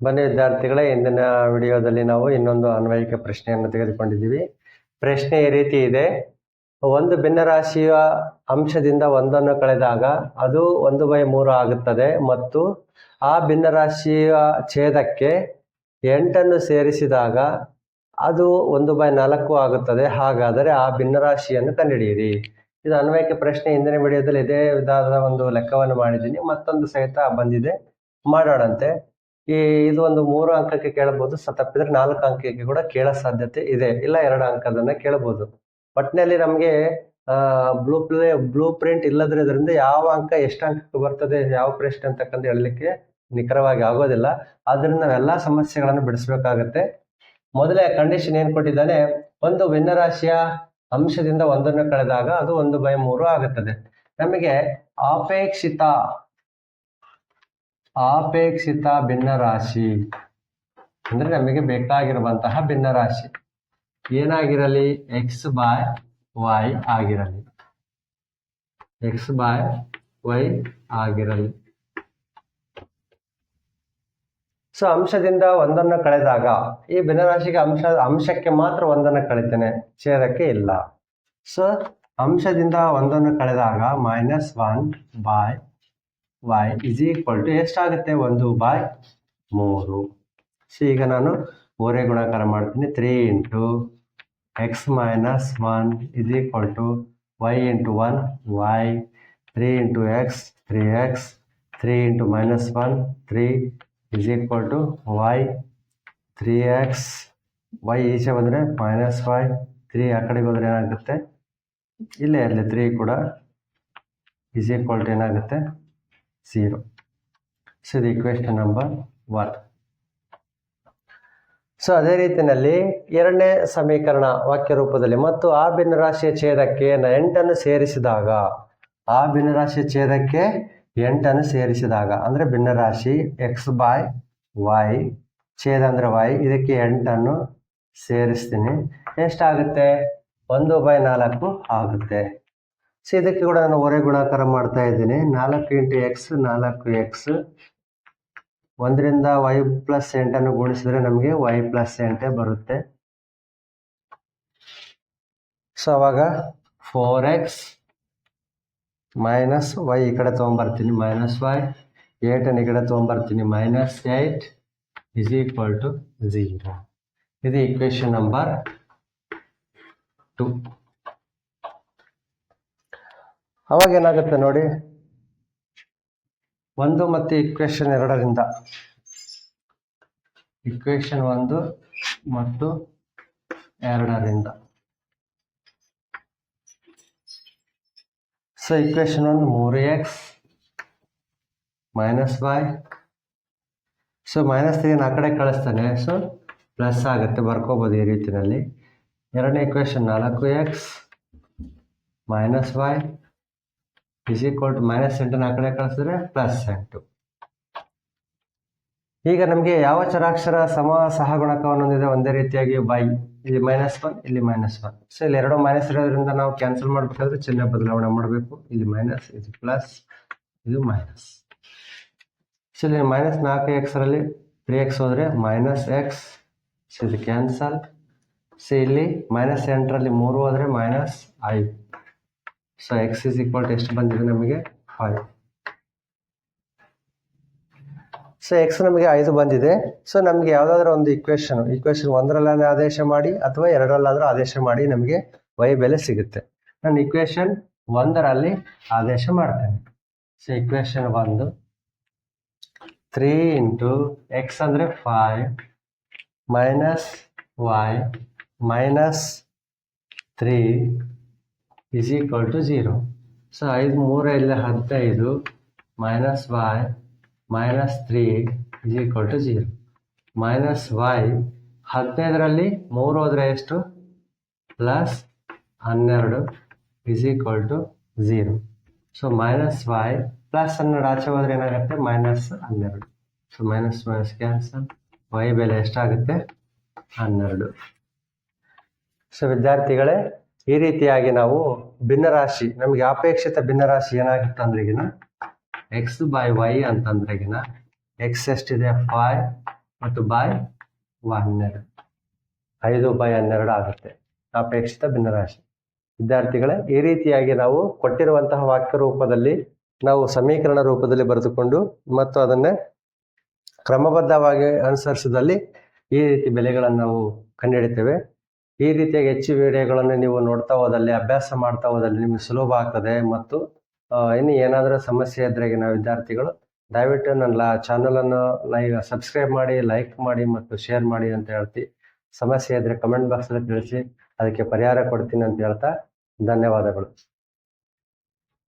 ಬನ್ನಿ ವಿದ್ಯಾರ್ಥಿಗಳೇ, ಇಂದಿನ ವಿಡಿಯೋದಲ್ಲಿ ನಾವು ಇನ್ನೊಂದು ಅನ್ವಯಿಕ ಪ್ರಶ್ನೆಯನ್ನು ತೆಗೆದುಕೊಂಡಿದ್ದೀವಿ. ಪ್ರಶ್ನೆ ಈ ರೀತಿ ಇದೆ. ಒಂದು ಭಿನ್ನರಾಶಿಯ ಅಂಶದಿಂದ ಒಂದನ್ನು ಕಳೆದಾಗ ಅದು ಒಂದು ಬೈ ಮೂರು ಆಗುತ್ತದೆ ಮತ್ತು ಆ ಭಿನ್ನರಾಶಿಯ ಛೇದಕ್ಕೆ ಎಂಟನ್ನು ಸೇರಿಸಿದಾಗ ಅದು ಒಂದು ಬೈ ನಾಲ್ಕು ಆಗುತ್ತದೆ. ಹಾಗಾದರೆ ಆ ಭಿನ್ನರಾಶಿಯನ್ನು ಕಂಡುಹಿಡಿಯಿರಿ. ಇದು ಅನ್ವಯಿಕ ಪ್ರಶ್ನೆ. ಹಿಂದಿನ ವಿಡಿಯೋದಲ್ಲಿ ಇದೇ ವಿಧದ ಒಂದು ಲೆಕ್ಕವನ್ನು ಮಾಡಿದ್ದೀನಿ. ಮತ್ತೊಂದು ಸಹಿತ ಬಂದಿದೆ. ಮಾಡೋಣಂತೆ. ಈ ಇದು ಒಂದು ಮೂರು ಅಂಕಕ್ಕೆ ಕೇಳಬಹುದು ತಪ್ಪಿದ್ರೆ ನಾಲ್ಕು ಅಂಕಕ್ಕೆ ಕೂಡ ಕೇಳೋ ಸಾಧ್ಯತೆ ಇದೆ. ಇಲ್ಲ, ಎರಡು ಅಂಕದನ್ನ ಕೇಳಬಹುದು. ಒಟ್ಟಿನಲ್ಲಿ ನಮಗೆ ಬ್ಲೂ ಪ್ಲೇ, ಬ್ಲೂ ಪ್ರಿಂಟ್ ಇಲ್ಲದ್ರಿಂದ ಯಾವ ಅಂಕ ಎಷ್ಟು ಅಂಕಕ್ಕೆ ಬರ್ತದೆ, ಯಾವ ಪ್ರಶ್ನೆ ಅಂತಕ್ಕಂಥ ಹೇಳಲಿಕ್ಕೆ ನಿಖರವಾಗಿ ಆಗೋದಿಲ್ಲ. ಆದ್ರಿಂದ ನಾವೆಲ್ಲ ಸಮಸ್ಯೆಗಳನ್ನು ಬಿಡಿಸ್ಬೇಕಾಗತ್ತೆ. ಮೊದಲೇ ಕಂಡೀಷನ್ ಏನ್ ಕೊಟ್ಟಿದ್ದಾನೆ, ಒಂದು ಭಿನ್ನರಾಶಿಯ ಅಂಶದಿಂದ ಒಂದನ್ನು ಕಳೆದಾಗ ಅದು ಒಂದು ಬೈ ಮೂರು ಆಗುತ್ತದೆ. ನಮಗೆ ಅಪೇಕ್ಷಿತ ಅಪೇಕ್ಷಿತ ಭಿನ್ನರಾಶಿ ಅಂದ್ರೆ ನಮಗೆ ಬೇಕಾಗಿರುವಂತಹ ಭಿನ್ನರಾಶಿ. ಏನಾಗಿರಲಿ? ಎಕ್ಸ್ ಬಾಯ್ ವೈ ಆಗಿರಲಿ. ಎಕ್ಸ್ ಬಾಯ್ ವೈ ಆಗಿರಲಿ. ಸೊ ಅಂಶದಿಂದ ಒಂದನ್ನು ಕಳೆದಾಗ, ಈ ಭಿನ್ನರಾಶಿಗೆ ಅಂಶ, ಅಂಶಕ್ಕೆ ಮಾತ್ರ ಒಂದನ್ನು ಕಳಿತೇನೆ, ಛೇದಕ್ಕೆ ಇಲ್ಲ. ಸೊ ಅಂಶದಿಂದ ಒಂದನ್ನು ಕಳೆದಾಗ minus one by Y is equal to ಎಷ್ಟಾಗುತ್ತೆ ಒಂದು ಬಾಯ್ ಮೂರು. ಸೊ ಈಗ ನಾನು ಓರೆ ಗುಣಾಕಾರ ಮಾಡ್ತೀನಿ. Three into X minus one is equal to Y into one Y three into X three X three into minus one three is equal to Y three X Y ಈಚೆ ಬಂದರೆ ಮೈನಸ್ ವೈ ತ್ರೀ ಆ ಕಡೆಗೆ ಹೋದ್ರೆ ಏನಾಗುತ್ತೆ? ಇಲ್ಲೇ ಇರಲಿ. Three ಕೂಡ is equal to ಏನಾಗುತ್ತೆ? ಝೀರೋ ಸೊ ಇದು ಇಕ್ವೇಶನ್ ನಂಬರ್ ಒನ್ ಸೊ ಅದೇ ರೀತಿಯಲ್ಲಿ ಎರಡನೇ ಸಮೀಕರಣ ವಾಕ್ಯ ರೂಪದಲ್ಲಿ ಮತ್ತು ಆ ಭಿನ್ನರಾಶಿಯ ಛೇದಕ್ಕೆ ಎಂಟನ್ನು ಸೇರಿಸಿದಾಗ, ಆ ಭಿನ್ನರಾಶಿಯ ಛೇದಕ್ಕೆ ಎಂಟನ್ನು ಸೇರಿಸಿದಾಗ, ಅಂದರೆ ಭಿನ್ನರಾಶಿ ಎಕ್ಸ್ ಬಾಯ್ ವೈ ಛೇದ ಅಂದರೆ ವೈ ಇದಕ್ಕೆ ಎಂಟನ್ನು ಸೇರಿಸ್ತೀನಿ. ಎಷ್ಟಾಗುತ್ತೆ? ಒಂದು ಬೈ ನಾಲ್ಕು ಆಗುತ್ತೆ. ಸೊ ಇದಕ್ಕೆ ಕೂಡ ನಾನು ಹೊರೆ ಗುಣಾಕಾರ ಮಾಡ್ತಾ ಇದ್ದೀನಿ. ನಾಲ್ಕು ಇಂಟು ಎಕ್ಸ್, ನಾಲ್ಕು ಎಕ್ಸ್. ಒಂದರಿಂದ ವೈ ಪ್ಲಸ್ ಎಂಟನ್ನು ಗುಣಿಸಿದ್ರೆ ನಮಗೆ ವೈ ಪ್ಲಸ್ ಎಂಟೇ ಬರುತ್ತೆ. ಸೊ ಅವಾಗ ಫೋರ್ ಎಕ್ಸ್ ಮೈನಸ್ ವೈ ಈ ಕಡೆ ತೊಗೊಂಬರ್ತೀನಿ. ಮೈನಸ್ ವೈ ಏಟನ್ನು ಈ ಕಡೆ ತೊಗೊಂಬರ್ತೀನಿ. Minus eight is equal to zero. ಇದು ಇಕ್ವೇಶನ್ ನಂಬರ್ ಟು. ಅವಾಗ ಏನಾಗುತ್ತೆ ನೋಡಿ? ಒಂದು ಮತ್ತು ಇಕ್ವೇಶನ್ ಎರಡರಿಂದ. ಇಕ್ವೇಶನ್ ಒಂದು ಮತ್ತು ಎರಡರಿಂದ. ಸೊ ಇಕ್ವೇಶನ್ ಒಂದು ಮೂರು X minus Y so minus ತ್ರೀನ ಆ ಕಡೆ ಕಳಿಸ್ತಾನೆ. ಸೊ ಪ್ಲಸ್ ಆಗುತ್ತೆ. ಬರ್ಕೋಬೋದು ಈ ರೀತಿಯಲ್ಲಿ. ಎರಡನೇ ಇಕ್ವೇಶನ್ ನಾಲ್ಕು X minus Y is equal to minus ಎಂಟನ್ನು ಆ ಕಡೆ ಕಳಿಸಿದ್ರೆ ಪ್ಲಸ್ ಎಂಟು ಈಗ ನಮಗೆ ಯಾವ ಚರಾಕ್ಷರ ಸಮ ಸಹಗುಣಕವನ್ನು ಹೊಂದಿದೆ? ಒಂದೇ ರೀತಿಯಾಗಿ ಬೈ ಇಲ್ಲಿ ಮೈನಸ್ ಒನ್ ಇಲ್ಲಿ ಮೈನಸ್ ಒನ್ ಸೊ ಇಲ್ಲಿ ಎರಡು ಮೈನಸ್ ಇರೋದ್ರಿಂದ ನಾವು ಕ್ಯಾನ್ಸಲ್ ಮಾಡಬೇಕಾದ್ರೆ ಚಿಹ್ನೆ ಬದಲಾವಣೆ ಮಾಡಬೇಕು. ಇಲ್ಲಿ ಮೈನಸ್ ಇದು ಪ್ಲಸ್ ಇದು ಮೈನಸ್ ಸೊ ಇಲ್ಲಿ ಮೈನಸ್ ನಾಲ್ಕು ಎಕ್ಸರಲ್ಲಿ ತ್ರೀ ಎಕ್ಸ್ ಹೋದರೆ ಮೈನಸ್ ಎಕ್ಸ್ ಸೊ ಇದು ಕ್ಯಾನ್ಸಲ್ ಸೊ ಇಲ್ಲಿ ಮೈನಸ್ ಎಂಟರಲ್ಲಿ ಮೂರು ಹೋದರೆ ಮೈನಸ್ ಐದು. So X is equal to ಎಷ್ಟು ಬಂದಿದೆ ನಮಗೆ ಫೈವ್ ಸೊ ಎಕ್ಸ್ ನಮಗೆ ಐದು ಬಂದಿದೆ. ಸೊ ನಮಗೆ ಯಾವುದಾದ್ರೂ ಒಂದು ಇಕ್ವೇಶನ್ ಇಕ್ವೇಶನ್ ಒಂದರಲ್ಲಾದ್ರೆ ಆದೇಶ ಮಾಡಿ ಅಥವಾ ಎರಡರಲ್ಲಾದರೂ ಆದೇಶ ಮಾಡಿ ನಮಗೆ ವೈ ಬೆಲೆ ಸಿಗುತ್ತೆ. ನಾನು ಇಕ್ವೇಶನ್ ಒಂದರಲ್ಲಿ ಆದೇಶ ಮಾಡ್ತೇನೆ. ಸೊ ಇಕ್ವೇಶನ್ ಒಂದು ತ್ರೀ ಇಂಟು ಎಕ್ಸ್ ಅಂದರೆ five minus Y minus three is equal to zero so ಐದು ಮೂರಲ್ಲಿ ಹದಿನೈದು minus Y minus three is equal to zero minus Y ಹದಿನೈದರಲ್ಲಿ ಮೂರು ಹೋದರೆ ಎಷ್ಟು? ಪ್ಲಸ್ ಹನ್ನೆರಡು is equal to zero so minus Y plus ಹನ್ನೆರಡು ಆಚೆ ಹೋದ್ರೆ ಏನಾಗುತ್ತೆ? ಮೈನಸ್ ಹನ್ನೆರಡು. So minus minus cancel Y ಬೆಲೆ ಎಷ್ಟಾಗುತ್ತೆ? ಹನ್ನೆರಡು. ಸೊ ವಿದ್ಯಾರ್ಥಿಗಳೇ ಈ ರೀತಿಯಾಗಿ ನಾವು ಭಿನ್ನರಾಶಿ, ನಮಗೆ ಅಪೇಕ್ಷಿತ ಭಿನ್ನರಾಶಿ ಏನಾಗುತ್ತೆ ಅಂದ್ರೆಗಿನ ಎಕ್ಸ್ ಬೈ ವೈ ಅಂತಂದ್ರೆಗಿನ ಎಕ್ಸ್ ಎಷ್ಟಿದೆ? ಫೈವ್ ಮತ್ತು ಬೈ ಹನ್ನೆರಡು. ಐದು ಬೈ ಹನ್ನೆರಡು ಆಗುತ್ತೆ. ಅಪೇಕ್ಷಿತ ಭಿನ್ನರಾಶಿ. ವಿದ್ಯಾರ್ಥಿಗಳೇ, ಈ ರೀತಿಯಾಗಿ ನಾವು ಕೊಟ್ಟಿರುವಂತಹ ವಾಕ್ಯ ರೂಪದಲ್ಲಿ ನಾವು ಸಮೀಕರಣ ರೂಪದಲ್ಲಿ ಬರೆದುಕೊಂಡು ಮತ್ತು ಅದನ್ನೇ ಕ್ರಮಬದ್ಧವಾಗಿ ಅನುಸರಿಸಿದಲ್ಲಿ ಈ ರೀತಿ ಬೆಲೆಗಳನ್ನು ನಾವು ಕಂಡುಹಿಡಿತೇವೆ. ಈ ರೀತಿಯಾಗಿ ಹೆಚ್ಚು ವಿಡಿಯೋಗಳನ್ನು ನೀವು ನೋಡ್ತಾ ಹೋದಲ್ಲಿ, ಅಭ್ಯಾಸ ಮಾಡ್ತಾ ಹೋದಲ್ಲಿ ನಿಮಗೆ ಸುಲಭ ಆಗ್ತದೆ. ಮತ್ತು ಇನ್ನು ಏನಾದರೂ ಸಮಸ್ಯೆ ಇದ್ದರೆ ನಾವು ವಿದ್ಯಾರ್ಥಿಗಳು, ದಯವಿಟ್ಟು ನನ್ನ ಲಾ ಚಾನಲನ್ನು ಲೈ ಸಬ್ಸ್ಕ್ರೈಬ್ ಮಾಡಿ, ಲೈಕ್ ಮಾಡಿ ಮತ್ತು ಶೇರ್ ಮಾಡಿ ಅಂತ ಹೇಳ್ತಿ. ಸಮಸ್ಯೆ ಇದ್ದರೆ ಕಮೆಂಟ್ ಬಾಕ್ಸಲ್ಲಿ ತಿಳಿಸಿ, ಅದಕ್ಕೆ ಪರಿಹಾರ ಕೊಡ್ತೀನಿ ಅಂತ ಹೇಳ್ತಾ ಧನ್ಯವಾದಗಳು.